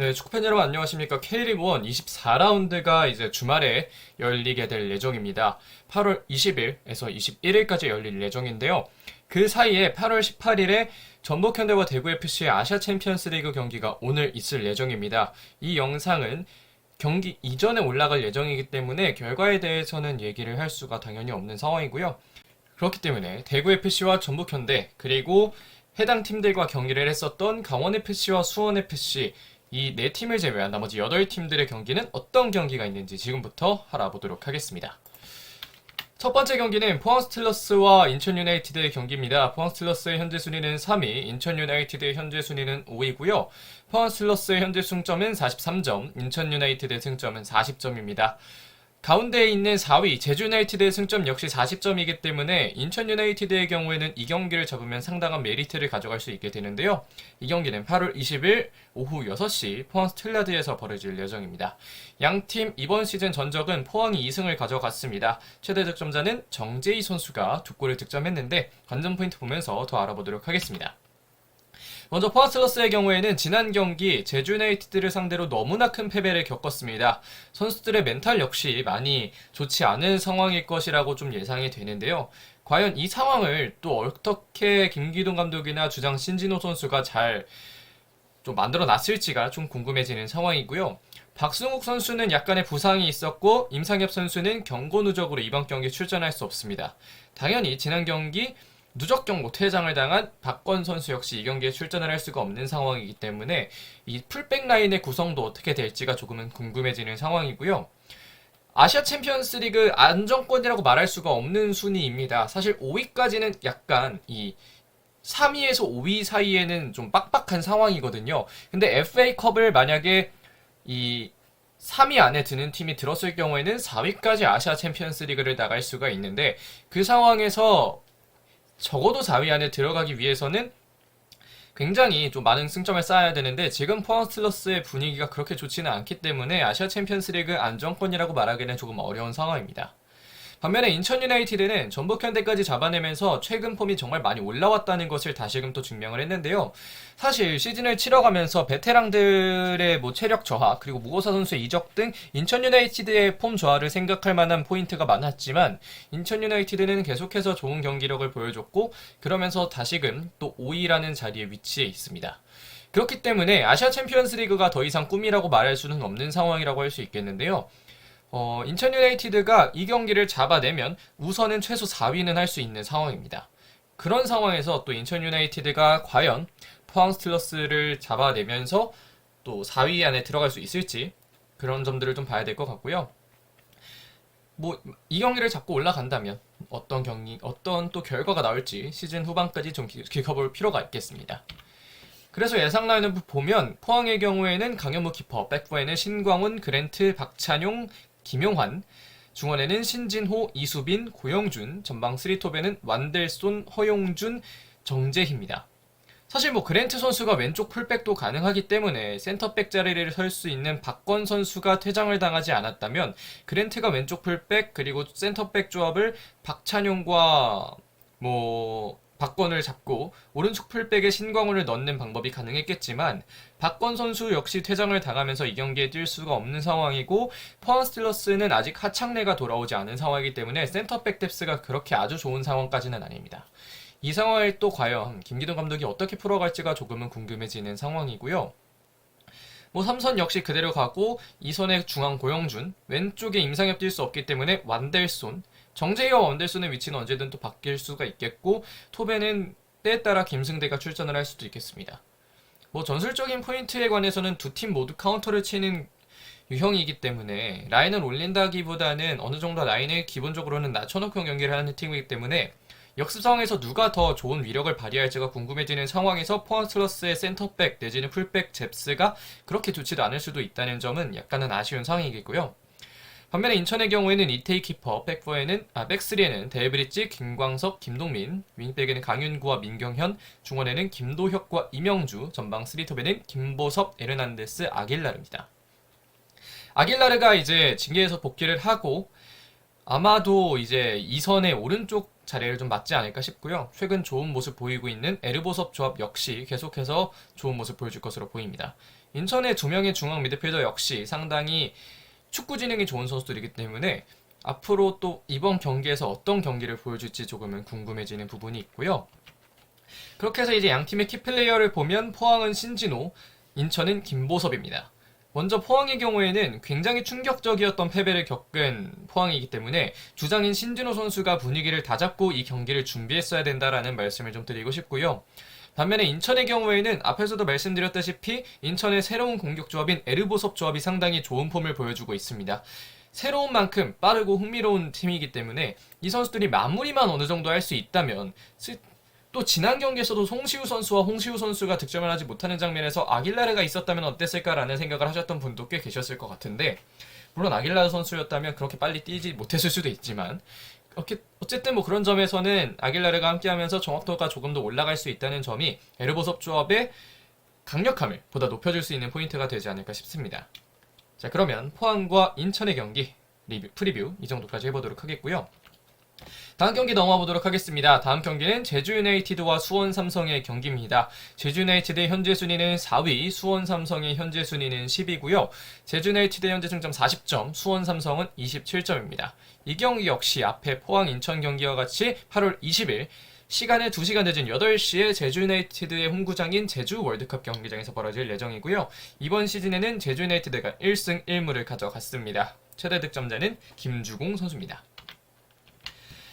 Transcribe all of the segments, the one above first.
네, 축구팬 여러분 안녕하십니까. K리그 1 24라운드가 이제 주말에 열리게 될 예정입니다. 8월 20일에서 21일까지 열릴 예정인데요. 그 사이에 8월 18일에 전북현대와 대구FC의 아시아 챔피언스 리그 경기가 오늘 있을 예정입니다. 이 영상은 경기 이전에 올라갈 예정이기 때문에 결과에 대해서는 얘기를 할 수가 당연히 없는 상황이고요. 그렇기 때문에 대구FC와 전북현대 그리고 해당 팀들과 경기를 했었던 강원FC와 수원FC 이 네 팀을 제외한 나머지 8팀들의 경기는 어떤 경기가 있는지 지금부터 알아보도록 하겠습니다. 첫 번째 경기는 포항 스틸러스와 인천 유나이티드의 경기입니다. 포항 스틸러스의 현재 순위는 3위, 인천 유나이티드의 현재 순위는 5위고요. 포항 스틸러스의 현재 승점은 43점, 인천 유나이티드의 승점은 40점입니다. 가운데에 있는 4위 제주 유나이티드의 승점 역시 40점이기 때문에 인천 유나이티드의 경우에는 이 경기를 잡으면 상당한 메리트를 가져갈 수 있게 되는데요. 이 경기는 8월 20일 오후 6시 포항 스틸라드에서 벌어질 예정입니다. 양팀 이번 시즌 전적은 포항이 2승을 가져갔습니다. 최대 득점자는 정재희 선수가 두 골을 득점했는데 관전 포인트 보면서 더 알아보도록 하겠습니다. 먼저 포아슬러스의 경우에는 지난 경기 제주 유나이티드를 상대로 너무나 큰 패배를 겪었습니다. 선수들의 멘탈 역시 많이 좋지 않은 상황일 것이라고 좀 예상이 되는데요. 과연 이 상황을 또 어떻게 김기동 감독이나 주장 신진호 선수가 잘 좀 만들어 놨을지가 좀 궁금해지는 상황이고요. 박승욱 선수는 약간의 부상이 있었고 임상엽 선수는 경고 누적으로 이번 경기에 출전할 수 없습니다. 당연히 지난 경기 누적 경고 퇴장을 당한 박건 선수 역시 이 경기에 출전을 할 수가 없는 상황이기 때문에 이 풀백 라인의 구성도 어떻게 될지가 조금은 궁금해지는 상황이고요. 아시아 챔피언스 리그 안정권이라고 말할 수가 없는 순위입니다. 사실 5위까지는 약간 이 3위에서 5위 사이에는 좀 빡빡한 상황이거든요. 근데 FA컵을 만약에 이 3위 안에 드는 팀이 들었을 경우에는 4위까지 아시아 챔피언스 리그를 나갈 수가 있는데 그 상황에서 적어도 4위 안에 들어가기 위해서는 굉장히 좀 많은 승점을 쌓아야 되는데 지금 포항 스틸러스의 분위기가 그렇게 좋지는 않기 때문에 아시아 챔피언스 리그 안정권이라고 말하기는 조금 어려운 상황입니다. 반면에 인천 유나이티드는 전북 현대까지 잡아내면서 최근 폼이 정말 많이 올라왔다는 것을 다시금 또 증명을 했는데요. 사실 시즌을 치러가면서 베테랑들의 뭐 체력 저하 그리고 무고사 선수의 이적 등 인천 유나이티드의 폼 저하를 생각할 만한 포인트가 많았지만 인천 유나이티드는 계속해서 좋은 경기력을 보여줬고 그러면서 다시금 또 5위라는 자리에 위치해 있습니다. 그렇기 때문에 아시아 챔피언스 리그가 더 이상 꿈이라고 말할 수는 없는 상황이라고 할 수 있겠는데요. 어, 인천 유나이티드가 이 경기를 잡아내면 우선은 최소 4위는 할 수 있는 상황입니다. 그런 상황에서 또 인천 유나이티드가 과연 포항 스틸러스를 잡아내면서 또 4위 안에 들어갈 수 있을지 그런 점들을 좀 봐야 될 것 같고요. 뭐 이 경기를 잡고 올라간다면 어떤 경기, 어떤 또 결과가 나올지 시즌 후반까지 좀 기- 지켜볼 필요가 있겠습니다. 그래서 예상 라인을 보면 포항의 경우에는 강현무 키퍼, 백포에는 신광훈, 그랜트, 박찬용, 김용환, 중원에는 신진호, 이수빈, 고영준, 전방 3톱에는 완델손, 허용준, 정재희입니다. 사실 뭐 그랜트 선수가 왼쪽 풀백도 가능하기 때문에 센터백 자리를 설 수 있는 박건 선수가 퇴장을 당하지 않았다면 그랜트가 왼쪽 풀백 그리고 센터백 조합을 박찬용과 뭐 박건을 잡고 오른쪽 풀백에 신광훈을 넣는 방법이 가능했겠지만 박건 선수 역시 퇴장을 당하면서 이 경기에 뛸 수가 없는 상황이고 포항 스틸러스는 아직 하창래가 돌아오지 않은 상황이기 때문에 센터백 뎁스가 그렇게 아주 좋은 상황까지는 아닙니다. 이 상황을 또 과연 김기동 감독이 어떻게 풀어갈지가 조금은 궁금해지는 상황이고요. 뭐 삼선 역시 그대로 가고 이선의 중앙 고영준, 왼쪽에 임상엽 뛸 수 없기 때문에 완델손, 정재희와 원델손의 위치는 언제든 또 바뀔 수가 있겠고 톱에는 때에 따라 김승대가 출전을 할 수도 있겠습니다. 뭐 전술적인 포인트에 관해서는 두 팀 모두 카운터를 치는 유형이기 때문에 라인을 올린다기보다는 어느 정도 라인을 기본적으로는 낮춰놓고 경기를 하는 팀이기 때문에 역습 상황에서 누가 더 좋은 위력을 발휘할지가 궁금해지는 상황에서 포항슬러스의 센터백 내지는 풀백 잽스가 그렇게 좋지도 않을 수도 있다는 점은 약간은 아쉬운 상황이겠고요. 반면에 인천의 경우에는 이태희 키퍼, 백포에는 아 백스리에는 데이브리지, 김광석, 김동민, 윙백에는 강윤구와 민경현, 중원에는 김도혁과 이명주, 전방 3톱에는 김보섭, 에르난데스, 아길라르입니다. 아길라르가 이제 징계에서 복귀를 하고 아마도 이제 이선의 오른쪽 자리를 좀 맞지 않을까 싶고요. 최근 좋은 모습 보이고 있는 에르보섭 조합 역시 계속해서 좋은 모습 보여줄 것으로 보입니다. 인천의 두 명의 중앙 미드필더 역시 상당히 축구 지능이 좋은 선수들이기 때문에 앞으로 또 이번 경기에서 어떤 경기를 보여줄지 조금은 궁금해지는 부분이 있고요. 그렇게 해서 이제 양 팀의 키플레이어를 보면 포항은 신진호, 인천은 김보섭입니다. 먼저 포항의 경우에는 굉장히 충격적이었던 패배를 겪은 포항이기 때문에 주장인 신진호 선수가 분위기를 다잡고 이 경기를 준비했어야 된다라는 말씀을 좀 드리고 싶고요. 반면에 인천의 경우에는 앞에서도 말씀드렸다시피 인천의 새로운 공격 조합인 에르보섭 조합이 상당히 좋은 폼을 보여주고 있습니다. 새로운 만큼 빠르고 흥미로운 팀이기 때문에 이 선수들이 마무리만 어느 정도 할 수 있다면 스- 또 지난 경기에서도 송시우 선수와 홍시우 선수가 득점을 하지 못하는 장면에서 아길라르가 있었다면 어땠을까라는 생각을 하셨던 분도 꽤 계셨을 것 같은데 물론 아길라르 선수였다면 그렇게 빨리 뛰지 못했을 수도 있지만 어쨌든 뭐 그런 점에서는 아길라르가 함께하면서 정확도가 조금 더 올라갈 수 있다는 점이 에르보섭 조합의 강력함을 보다 높여줄 수 있는 포인트가 되지 않을까 싶습니다. 자 그러면 포항과 인천의 경기 리뷰, 프리뷰 이 정도까지 해보도록 하겠고요. 다음 경기 넘어가 보도록 하겠습니다. 다음 경기는 제주 유나이티드와 수원 삼성의 경기입니다. 제주 유나이티드의 현재 순위는 4위, 수원 삼성의 현재 순위는 10위고요. 제주 유나이티드의 현재 승점 40점, 수원 삼성은 27점입니다. 이 경기 역시 앞에 포항 인천 경기와 같이 8월 20일 시간에 2시간 늦은 8시에 제주 유나이티드의 홈구장인 제주 월드컵 경기장에서 벌어질 예정이고요. 이번 시즌에는 제주 유나이티드가 1승 1무를 가져갔습니다. 최대 득점자는 김주공 선수입니다.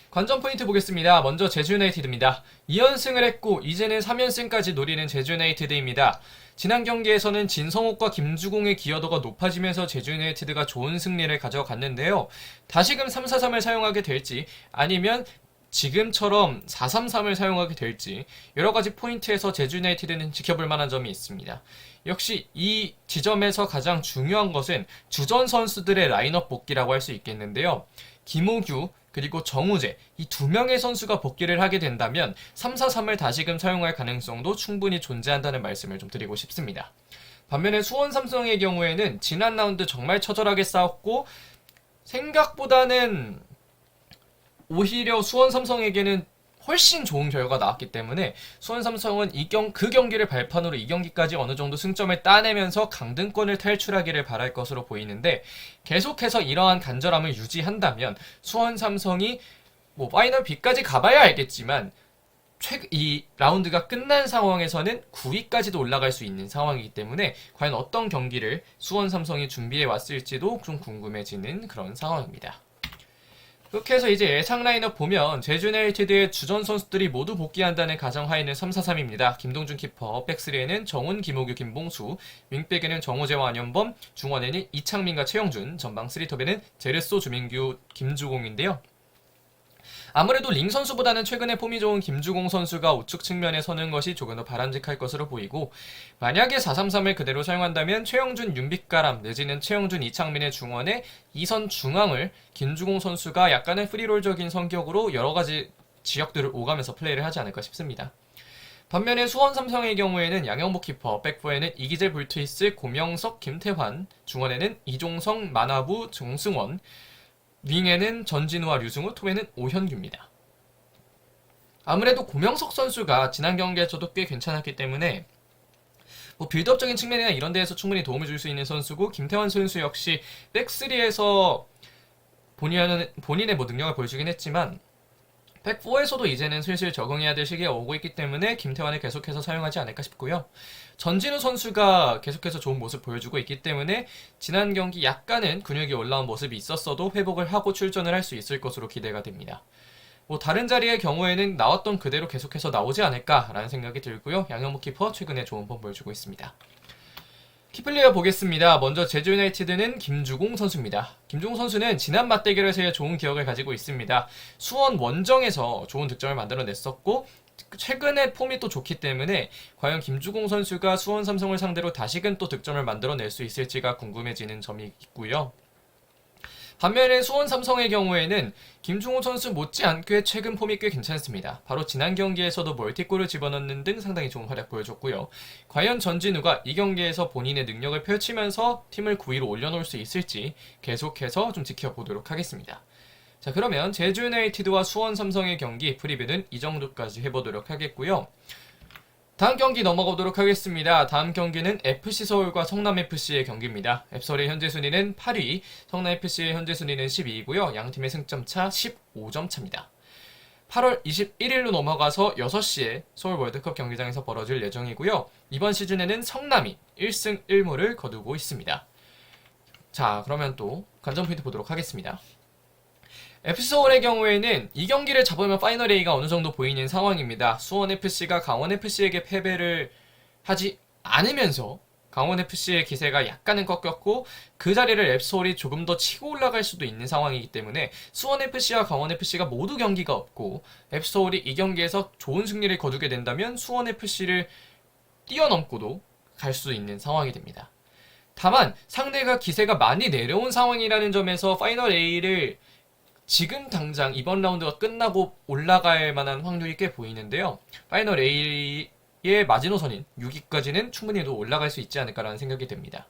관전 포인트 보겠습니다. 먼저 제주 유나이티드입니다. 2연승을 했고 이제는 3연승까지 노리는 제주 유나이티드입니다. 지난 경기에서는 진성욱과 김주공의 기여도가 높아지면서 제주 유나이티드가 좋은 승리를 가져갔는데요. 다시금 3-4-3을 사용하게 될지 아니면 지금처럼 4-3-3을 사용하게 될지 여러 가지 포인트에서 제주 유나이티드는 지켜볼 만한 점이 있습니다. 역시 이 지점에서 가장 중요한 것은 주전 선수들의 라인업 복귀라고 할 수 있겠는데요. 김호규 그리고 정우재 이 두 명의 선수가 복귀를 하게 된다면 3-4-3을 다시금 사용할 가능성도 충분히 존재한다는 말씀을 좀 드리고 싶습니다. 반면에 수원 삼성의 경우에는 지난 라운드 정말 처절하게 싸웠고 생각보다는 오히려 수원 삼성에게는 훨씬 좋은 결과가 나왔기 때문에 수원 삼성은 이 경, 그 경기를 발판으로 이 경기까지 어느 정도 승점을 따내면서 강등권을 탈출하기를 바랄 것으로 보이는데 계속해서 이러한 간절함을 유지한다면 수원 삼성이 뭐 파이널 B까지 가봐야 알겠지만 최, 이 라운드가 끝난 상황에서는 9위까지도 올라갈 수 있는 상황이기 때문에 과연 어떤 경기를 수원 삼성이 준비해 왔을지도 좀 궁금해지는 그런 상황입니다. 그렇게 해서 이제 예상 라인업 보면 제주 유나이티드의 주전 선수들이 모두 복귀한다는 가정하에는 3-4-3입니다. 김동준 키퍼, 백스리에는 정훈, 김호규, 김봉수, 윙백에는 정호재와 안현범, 중원에는 이창민과 최영준, 전방 3톱에는 제르소, 주민규, 김주공인데요. 아무래도 링 선수보다는 최근에 폼이 좋은 김주공 선수가 우측 측면에 서는 것이 조금 더 바람직할 것으로 보이고 만약에 4-3-3을 그대로 사용한다면 최영준, 윤빛가람 내지는 최영준, 이창민의 중원에 이선 중앙을 김주공 선수가 약간의 프리롤적인 성격으로 여러 가지 지역들을 오가면서 플레이를 하지 않을까 싶습니다. 반면에 수원 삼성의 경우에는 양영복 키퍼, 백포에는 이기재 불트이스, 고명석, 김태환, 중원에는 이종성, 만화부, 정승원, 윙에는 전진우와 류승우, 톱에는 오현규입니다. 아무래도 고명석 선수가 지난 경기에서도 꽤 괜찮았기 때문에 뭐 빌드업적인 측면이나 이런 데에서 충분히 도움을 줄 수 있는 선수고 김태환 선수 역시 백스리에서 본인의 뭐 능력을 보여주긴 했지만 백4에서도 이제는 슬슬 적응해야 될 시기가 오고 있기 때문에 김태환을 계속해서 사용하지 않을까 싶고요. 전진우 선수가 계속해서 좋은 모습 보여주고 있기 때문에 지난 경기 약간은 근육이 올라온 모습이 있었어도 회복을 하고 출전을 할 수 있을 것으로 기대가 됩니다. 뭐 다른 자리의 경우에는 나왔던 그대로 계속해서 나오지 않을까라는 생각이 들고요. 양현목 키퍼 최근에 좋은 폼 보여주고 있습니다. 키플레이어 보겠습니다. 먼저 제주 유나이티드는 김주공 선수입니다. 김주공 선수는 지난 맞대결에서의 좋은 기억을 가지고 있습니다. 수원 원정에서 좋은 득점을 만들어냈었고 최근에 폼이 또 좋기 때문에 과연 김주공 선수가 수원 삼성을 상대로 다시금 또 득점을 만들어낼 수 있을지가 궁금해지는 점이 있고요. 반면에 수원 삼성의 경우에는 김중호 선수 못지않게 최근 폼이 꽤 괜찮습니다. 바로 지난 경기에서도 멀티골을 집어넣는 등 상당히 좋은 활약 보여줬고요. 과연 전진우가 이 경기에서 본인의 능력을 펼치면서 팀을 9위로 올려놓을 수 있을지 계속해서 좀 지켜보도록 하겠습니다. 자 그러면 제주 유나이티드와 수원 삼성의 경기 프리뷰는 이 정도까지 해보도록 하겠고요. 다음 경기 넘어가도록 하겠습니다. 다음 경기는 FC 서울과 성남 FC의 경기입니다. 앱서울의 현재 순위는 8위, 성남 FC의 현재 순위는 12위고요. 양 팀의 승점 차 15점 차입니다. 8월 21일로 넘어가서 6시에 서울 월드컵 경기장에서 벌어질 예정이고요. 이번 시즌에는 성남이 1승 1무를 거두고 있습니다. 자, 그러면 또 관전 포인트 보도록 하겠습니다. FC서울의 경우에는 이 경기를 잡으면 파이널 A가 어느 정도 보이는 상황입니다. 수원FC가 강원FC에게 패배를 하지 않으면서 강원FC의 기세가 약간은 꺾였고 그 자리를 앱서울이 조금 더 치고 올라갈 수도 있는 상황이기 때문에 수원FC와 강원FC가 모두 경기가 없고 앱서울이 이 경기에서 좋은 승리를 거두게 된다면 수원FC를 뛰어넘고도 갈 수 있는 상황이 됩니다. 다만 상대가 기세가 많이 내려온 상황이라는 점에서 파이널 A를 지금 당장 이번 라운드가 끝나고 올라갈 만한 확률이 꽤 보이는데요. 파이널 A의 마지노선인 6위까지는 충분히 도 올라갈 수 있지 않을까라는 생각이 듭니다.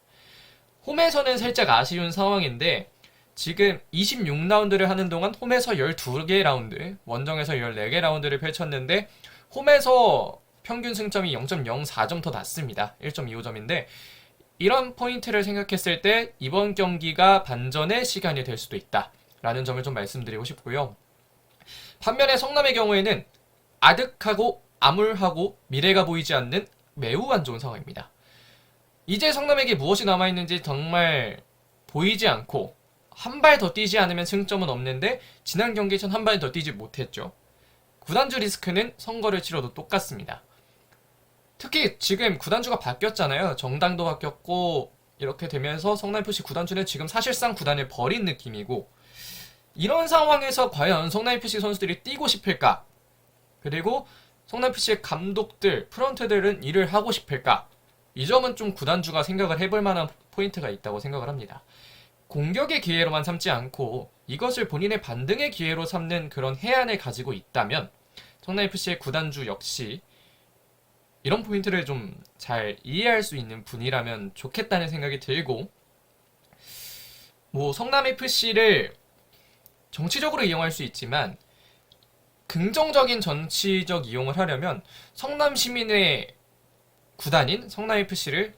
홈에서는 살짝 아쉬운 상황인데 지금 26라운드를 하는 동안 홈에서 12개 라운드, 원정에서 14개 라운드를 펼쳤는데 홈에서 평균 승점이 0.04점 더 낮습니다. 1.25점인데 이런 포인트를 생각했을 때 이번 경기가 반전의 시간이 될 수도 있다. 라는 점을 좀 말씀드리고 싶고요. 반면에 성남의 경우에는 아득하고 암울하고 미래가 보이지 않는 매우 안 좋은 상황입니다. 이제 성남에게 무엇이 남아있는지 정말 보이지 않고 한 발 더 뛰지 않으면 승점은 없는데 지난 경기 전 한 발 더 뛰지 못했죠. 구단주 리스크는 선거를 치러도 똑같습니다. 특히 지금 구단주가 바뀌었잖아요. 정당도 바뀌었고 이렇게 되면서 성남FC 구단주는 지금 사실상 구단을 버린 느낌이고 이런 상황에서 과연 성남FC 선수들이 뛰고 싶을까? 그리고 성남FC의 감독들, 프런트들은 일을 하고 싶을까? 이 점은 좀 구단주가 생각을 해볼 만한 포인트가 있다고 생각을 합니다. 공격의 기회로만 삼지 않고 이것을 본인의 반등의 기회로 삼는 그런 해안을 가지고 있다면 성남FC의 구단주 역시 이런 포인트를 좀 잘 이해할 수 있는 분이라면 좋겠다는 생각이 들고 뭐 성남FC를 정치적으로 이용할 수 있지만 긍정적인 정치적 이용을 하려면 성남 시민의 구단인 성남 FC를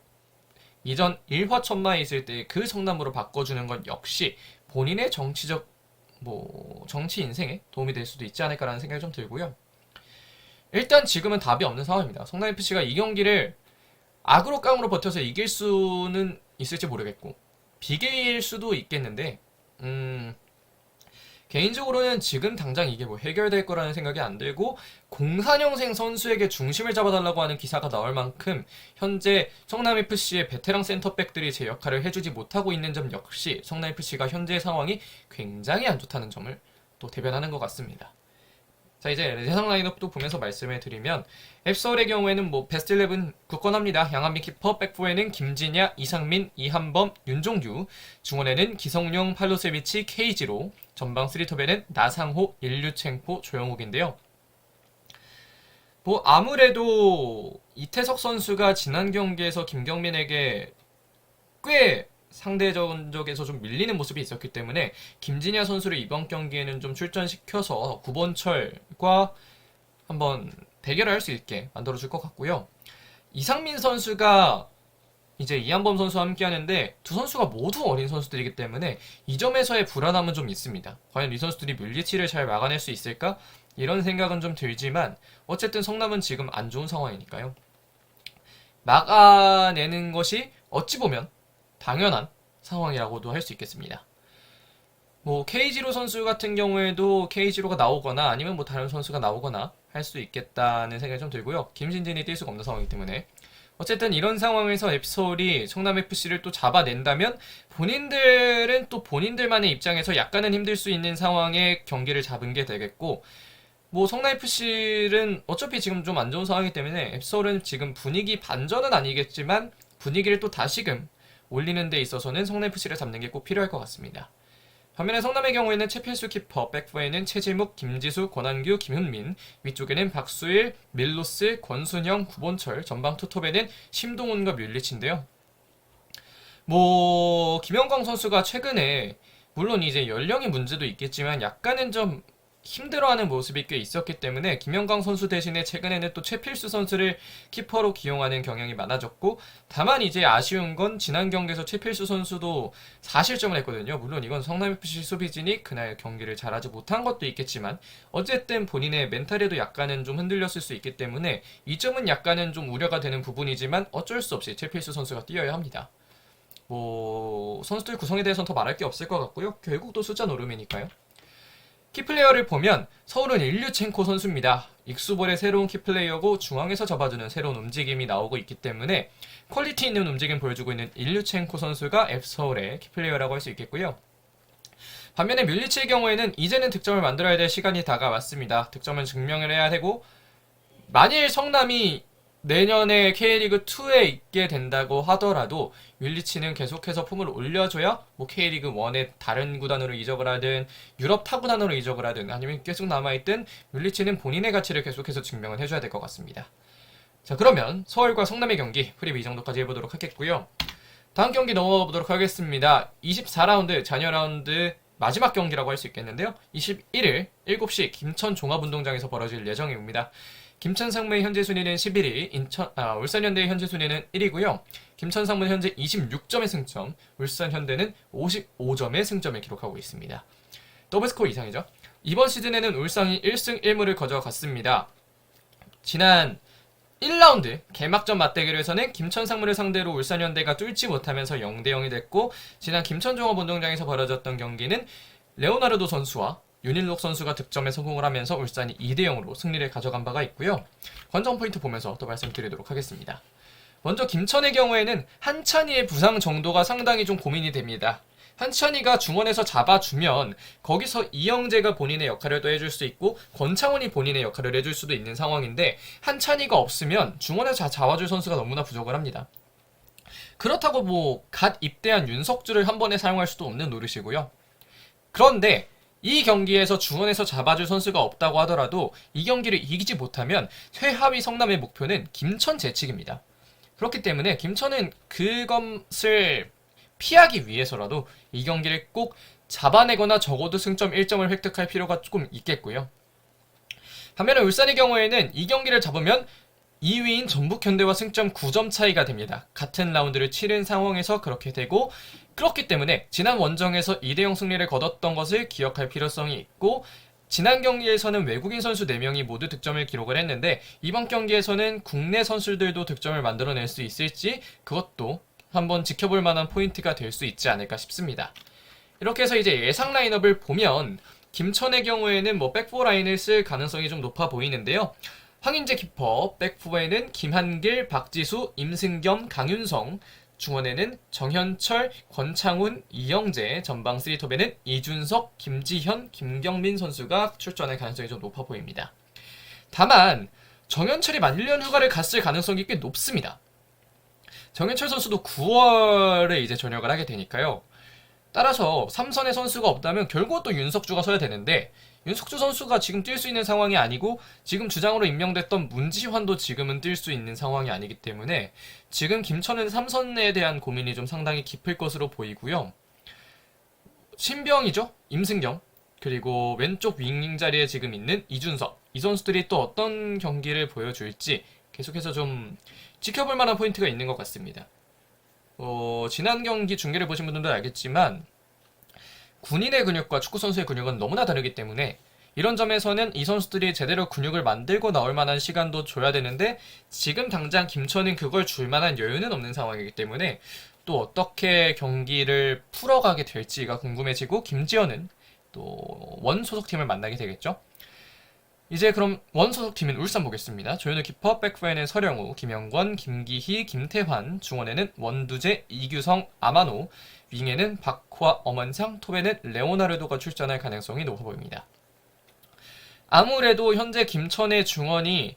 이전 일화 천마에 있을 때 그 성남으로 바꿔주는 건 역시 본인의 정치적 뭐 정치 인생에 도움이 될 수도 있지 않을까라는 생각이 좀 들고요. 일단 지금은 답이 없는 상황입니다. 성남 FC가 이 경기를 악으로 깡으로 버텨서 이길 수는 있을지 모르겠고 비길 수도 있겠는데 음 개인적으로는 지금 당장 이게 뭐 해결될 거라는 생각이 안 들고 04년생 선수에게 중심을 잡아달라고 하는 기사가 나올 만큼 현재 성남FC의 베테랑 센터백들이 제 역할을 해주지 못하고 있는 점 역시 성남FC가 현재 상황이 굉장히 안 좋다는 점을 또 대변하는 것 같습니다. 자 이제 예상 라인업도 보면서 말씀을 드리면 앱서울의 경우에는 뭐 베스트 11 굳건합니다. 양한빈 키퍼, 백포에는 김진야, 이상민, 이한범, 윤종규, 중원에는 기성용, 팔로세비치, 케이지로, 전방 3톱에는 나상호, 일류첸코, 조영욱인데요. 뭐 아무래도 이태석 선수가 지난 경기에서 김경민에게 꽤 상대전적에서 좀 밀리는 모습이 있었기 때문에 김진야 선수를 이번 경기에는 좀 출전시켜서 구본철과 한번 대결을 할 수 있게 만들어줄 것 같고요. 이상민 선수가 이제 이한범 선수와 함께 하는데 두 선수가 모두 어린 선수들이기 때문에 이 점에서의 불안함은 좀 있습니다. 과연 이 선수들이 물리치를 잘 막아낼 수 있을까? 이런 생각은 좀 들지만 어쨌든 성남은 지금 안 좋은 상황이니까요. 막아내는 것이 어찌 보면 당연한 상황이라고도 할 수 있겠습니다. 뭐 케이지로 선수 같은 경우에도 케이지로가 나오거나 아니면 뭐 다른 선수가 나오거나 할 수 있겠다는 생각이 좀 들고요. 김신진이 뛸 수가 없는 상황이기 때문에 어쨌든 이런 상황에서 앱솔이 성남FC를 또 잡아낸다면 본인들은 또 본인들만의 입장에서 약간은 힘들 수 있는 상황에 경기를 잡은 게 되겠고 뭐 성남FC는 어차피 지금 좀 안 좋은 상황이기 때문에 앱솔은 지금 분위기 반전은 아니겠지만 분위기를 또 다시금 올리는 데 있어서는 성남FC를 잡는 게 꼭 필요할 것 같습니다. 반면에 성남의 경우에는 최필수 키퍼, 백포에는 최지묵, 김지수, 권한규, 김훈민, 위쪽에는 박수일, 밀로스, 권순영, 구본철, 전방 투톱에는 심동훈과 뮬리치인데요. 뭐 김영광 선수가 최근에 물론 이제 연령의 문제도 있겠지만 약간은 좀 힘들어하는 모습이 꽤 있었기 때문에 김영광 선수 대신에 최근에는 또 최필수 선수를 키퍼로 기용하는 경향이 많아졌고 다만 이제 아쉬운 건 지난 경기에서 최필수 선수도 4실점을 했거든요. 물론 이건 성남FC 수비진이 그날 경기를 잘하지 못한 것도 있겠지만 어쨌든 본인의 멘탈에도 약간은 좀 흔들렸을 수 있기 때문에 이 점은 약간은 좀 우려가 되는 부분이지만 어쩔 수 없이 최필수 선수가 뛰어야 합니다. 뭐 선수들 구성에 대해서는 더 말할 게 없을 것 같고요. 결국 또 숫자 노름이니까요. 키플레이어를 보면 서울은 일류첸코 선수입니다. 익수볼의 새로운 키플레이어고 중앙에서 잡아주는 새로운 움직임이 나오고 있기 때문에 퀄리티 있는 움직임 보여주고 있는 일류첸코 선수가 F서울의 키플레이어라고 할 수 있겠고요. 반면에 뮬리치의 경우에는 이제는 득점을 만들어야 될 시간이 다가왔습니다. 득점을 증명을 해야 되고 만일 성남이 내년에 K리그 2에 있게 된다고 하더라도 윌리치는 계속해서 폼을 올려줘야 뭐 K리그 1의 다른 구단으로 이적을 하든 유럽 타 구단으로 이적을 하든 아니면 계속 남아있든 윌리치는 본인의 가치를 계속해서 증명을 해줘야 될 것 같습니다. 자 그러면 서울과 성남의 경기 프리뷰 이 정도까지 해보도록 하겠고요. 다음 경기 넘어가보도록 하겠습니다. 24라운드 잔여 라운드 마지막 경기라고 할 수 있겠는데요. 21일 7시 김천 종합운동장에서 벌어질 예정입니다. 김천 상무의 현재 순위는 11위, 인천 아, 울산 현대의 현재 순위는 1위고요. 김천 상무는 현재 26점의 승점, 울산 현대는 55점의 승점을 기록하고 있습니다. 더블 스코어 이상이죠. 이번 시즌에는 울산이 1승 1무를 거저갔습니다. 지난 1라운드 개막전 맞대결에서는 김천 상무를 상대로 울산 현대가 뚫지 못하면서 0대 0이 됐고 지난 김천 종합운동장에서 벌어졌던 경기는 레오나르도 선수와 윤일록 선수가 득점에 성공을 하면서 울산이 2대 0으로 승리를 가져간 바가 있고요. 관전 포인트 보면서 또 말씀드리도록 하겠습니다. 먼저 김천의 경우에는 한찬이의 부상 정도가 상당히 좀 고민이 됩니다. 한찬이가 중원에서 잡아주면 거기서 이영재가 본인의 역할을 또 해줄 수 있고 권창훈이 본인의 역할을 해줄 수도 있는 상황인데 한찬이가 없으면 중원에서 잡아줄 선수가 너무나 부족을 합니다. 그렇다고 뭐 갓 입대한 윤석주를 한 번에 사용할 수도 없는 노릇이고요. 그런데 이 경기에서 중원에서 잡아줄 선수가 없다고 하더라도 이 경기를 이기지 못하면 최하위 성남의 목표는 김천 재치기입니다. 그렇기 때문에 김천은 그것을 피하기 위해서라도 이 경기를 꼭 잡아내거나 적어도 승점 1점을 획득할 필요가 조금 있겠고요. 반면에 울산의 경우에는 이 경기를 잡으면 2위인 전북현대와 승점 9점 차이가 됩니다. 같은 라운드를 치른 상황에서 그렇게 되고 그렇기 때문에 지난 원정에서 2대0 승리를 거뒀던 것을 기억할 필요성이 있고 지난 경기에서는 외국인 선수 4명이 모두 득점을 기록을 했는데 이번 경기에서는 국내 선수들도 득점을 만들어낼 수 있을지 그것도 한번 지켜볼 만한 포인트가 될 수 있지 않을까 싶습니다. 이렇게 해서 이제 예상 라인업을 보면 김천의 경우에는 뭐 백포 라인을 쓸 가능성이 좀 높아 보이는데요. 황인재 키퍼, 백포에는 김한길, 박지수, 임승겸, 강윤성, 중원에는 정현철, 권창훈, 이영재, 전방 3톱에는 이준석, 김지현, 김경민 선수가 출전할 가능성이 좀 높아 보입니다. 다만 정현철이 만 1년 휴가를 갔을 가능성이 꽤 높습니다. 정현철 선수도 9월에 이제 전역을 하게 되니까요. 따라서 삼선의 선수가 없다면 결국 또 윤석주가 서야 되는데 윤석주 선수가 지금 뛸 수 있는 상황이 아니고 지금 주장으로 임명됐던 문지환도 지금은 뛸 수 있는 상황이 아니기 때문에 지금 김천은 삼선에 대한 고민이 좀 상당히 깊을 것으로 보이고요. 신병이죠. 임승경 그리고 왼쪽 윙 자리에 지금 있는 이준석 이 선수들이 또 어떤 경기를 보여줄지 계속해서 좀 지켜볼 만한 포인트가 있는 것 같습니다. 어, 지난 경기 중계를 보신 분들도 알겠지만 군인의 근육과 축구 선수의 근육은 너무나 다르기 때문에 이런 점에서는 이 선수들이 제대로 근육을 만들고 나올 만한 시간도 줘야 되는데 지금 당장 김천은 그걸 줄 만한 여유는 없는 상황이기 때문에 또 어떻게 경기를 풀어가게 될지가 궁금해지고 김지현은 또 원 소속팀을 만나게 되겠죠. 이제 그럼 원 소속팀인 울산 보겠습니다. 조현우 키퍼, 백프에는 서령우, 김영권, 김기희, 김태환, 중원에는 원두재, 이규성, 아마노, 윙에는 박화, 엄원상, 톱에는 레오나르도가 출전할 가능성이 높아 보입니다. 아무래도 현재 김천의 중원이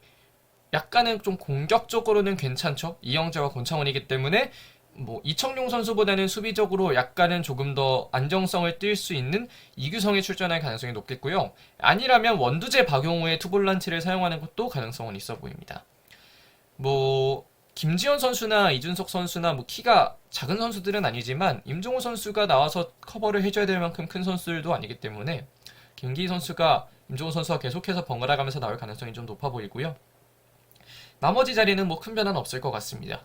약간은 좀 공격적으로는 괜찮죠. 이영재와 권창훈이기 때문에 뭐 이청용 선수보다는 수비적으로 약간은 조금 더 안정성을 띨 수 있는 이규성이 출전할 가능성이 높겠고요. 아니라면 원두재 박용우의 투볼란치를 사용하는 것도 가능성은 있어 보입니다. 뭐 김지현 선수나 이준석 선수나 뭐 키가 작은 선수들은 아니지만 임종호 선수가 나와서 커버를 해줘야 될 만큼 큰 선수들도 아니기 때문에 김기희 선수가 임종훈 선수가 계속해서 번갈아 가면서 나올 가능성이 좀 높아 보이고요. 나머지 자리는 뭐 큰 변화는 없을 것 같습니다.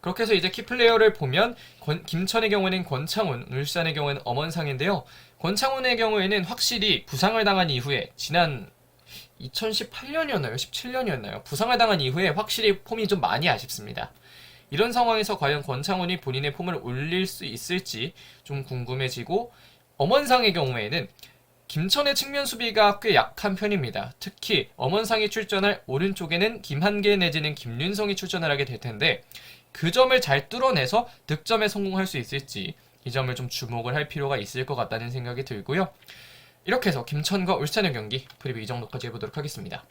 그렇게 해서 이제 키플레이어를 보면 권- 김천의 경우에는 권창훈, 울산의 경우에는 엄원상인데요. 권창훈의 경우에는 확실히 부상을 당한 이후에 지난 2018년이었나요? 17년이었나요? 부상을 당한 이후에 확실히 폼이 좀 많이 아쉽습니다. 이런 상황에서 과연 권창훈이 본인의 폼을 올릴 수 있을지 좀 궁금해지고 엄원상의 경우에는 김천의 측면 수비가 꽤 약한 편입니다. 특히 엄원상이 출전할 오른쪽에는 김한계 내지는 김윤성이 출전을 하게 될 텐데 그 점을 잘 뚫어내서 득점에 성공할 수 있을지 이 점을 좀 주목을 할 필요가 있을 것 같다는 생각이 들고요. 이렇게 해서 김천과 울산의 경기 프리뷰 이 정도까지 해보도록 하겠습니다.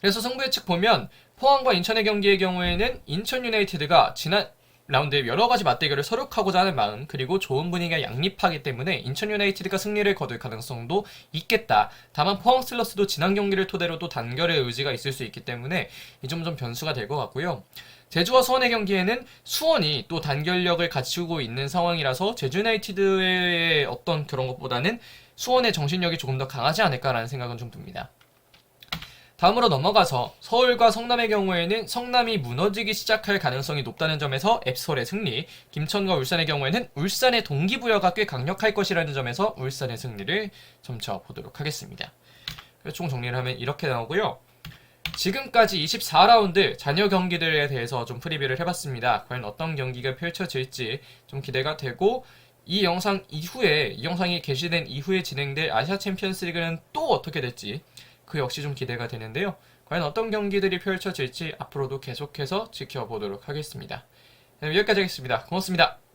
그래서 승부 예측 보면 포항과 인천의 경기의 경우에는 인천 유나이티드가 지난 라운드에 여러 가지 맞대결을 서력하고자 하는 마음 그리고 좋은 분위기가 양립하기 때문에 인천 유나이티드가 승리를 거둘 가능성도 있겠다. 다만 포항 슬러스도 지난 경기를 토대로 또 단결의 의지가 있을 수 있기 때문에 이 점 좀 변수가 될 것 같고요. 제주와 수원의 경기에는 수원이 또 단결력을 갖추고 있는 상황이라서 제주 유나이티드의 어떤 그런 것보다는 수원의 정신력이 조금 더 강하지 않을까라는 생각은 좀 듭니다. 다음으로 넘어가서 서울과 성남의 경우에는 성남이 무너지기 시작할 가능성이 높다는 점에서 앱솔의 승리, 김천과 울산의 경우에는 울산의 동기부여가 꽤 강력할 것이라는 점에서 울산의 승리를 점쳐 보도록 하겠습니다. 총 정리를 하면 이렇게 나오고요. 지금까지 24라운드 잔여 경기들에 대해서 좀 프리뷰를 해봤습니다. 과연 어떤 경기가 펼쳐질지 좀 기대가 되고 이 영상 이후에 이 영상이 게시된 이후에 진행될 아시아 챔피언스 리그는 또 어떻게 될지 그 역시 좀 기대가 되는데요. 과연 어떤 경기들이 펼쳐질지 앞으로도 계속해서 지켜보도록 하겠습니다. 네, 여기까지 하겠습니다. 고맙습니다.